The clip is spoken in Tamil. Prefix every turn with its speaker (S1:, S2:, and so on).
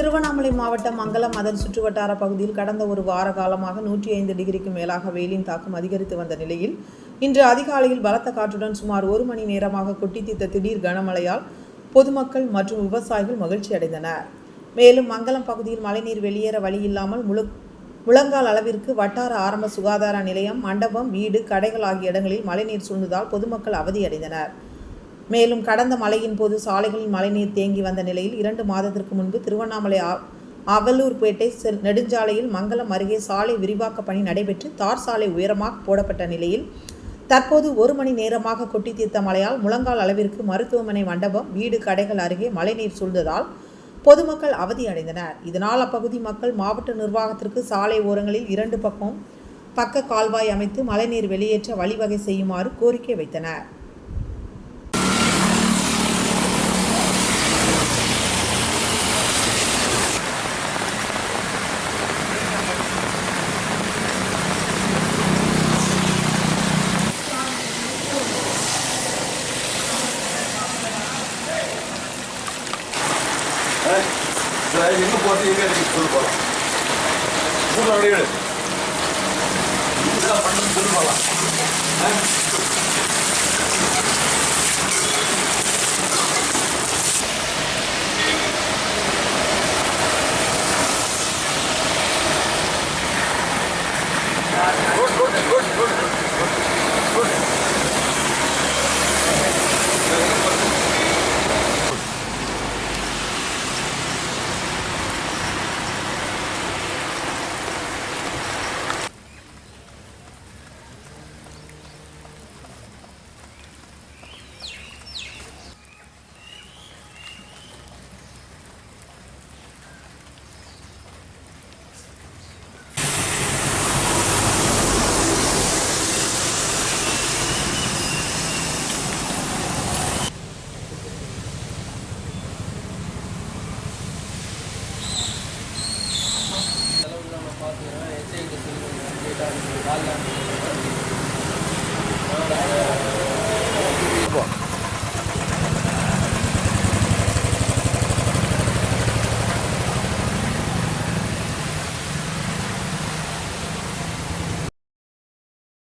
S1: திருவண்ணாமலை மாவட்டம் மங்கலம் அதன் சுற்றுவட்டார பகுதியில் கடந்த ஒரு வார காலமாக நூற்றி ஐந்து டிகிரிக்கு மேலாக வெயிலின் தாக்கம் அதிகரித்து வந்த நிலையில் இன்று அதிகாலையில் பலத்த காற்றுடன் சுமார் ஒரு மணி நேரமாக கொட்டி தீர்த்த திடீர் கனமழையால் பொதுமக்கள் மற்றும் விவசாயிகள் மகிழ்ச்சி அடைந்தனர். மேலும் மங்கலம் பகுதியில் மழைநீர் வெளியேற வழியில்லாமல் முழு முழங்கால் அளவிற்கு வட்டார ஆரம்ப சுகாதார நிலையம் மண்டபம் வீடு கடைகள் ஆகிய இடங்களில் மழைநீர் சூழ்ந்ததால் பொதுமக்கள் அவதியடைந்தனர் மேலும் கடந்த மழையின் போது சாலைகளில் மழைநீர் தேங்கி வந்த நிலையில் இரண்டு மாதத்திற்கு முன்பு திருவண்ணாமலை அவலூர்பேட்டை நெடுஞ்சாலையில் மங்கலம் அருகே சாலை விரிவாக்க பணி நடைபெற்று தார் சாலை உயரமாக போடப்பட்ட நிலையில் தற்போது ஒரு மணி நேரமாக கொட்டி தீர்த்த மழையால் முழங்கால் அளவிற்கு மருத்துவமனை மண்டபம் வீடு கடைகள் அருகே மழைநீர் சூழ்ந்ததால் பொதுமக்கள் அவதியடைந்தனர் இதனால் அப்பகுதி மக்கள் மாவட்ட நிர்வாகத்திற்கு சாலை ஓரங்களில் இரண்டு பக்கம் பக்க கால்வாய் அமைத்து மழைநீர் வெளியேற்ற வழிவகை செய்யுமாறு கோரிக்கை வைத்தனர்.
S2: எங்க போறது எங்க இருக்கு? சொல்லு போகலாம் மூணு அப்படியே எடு. இதெல்லாம் பண்ணணும்னு சொல்லு போலாம்.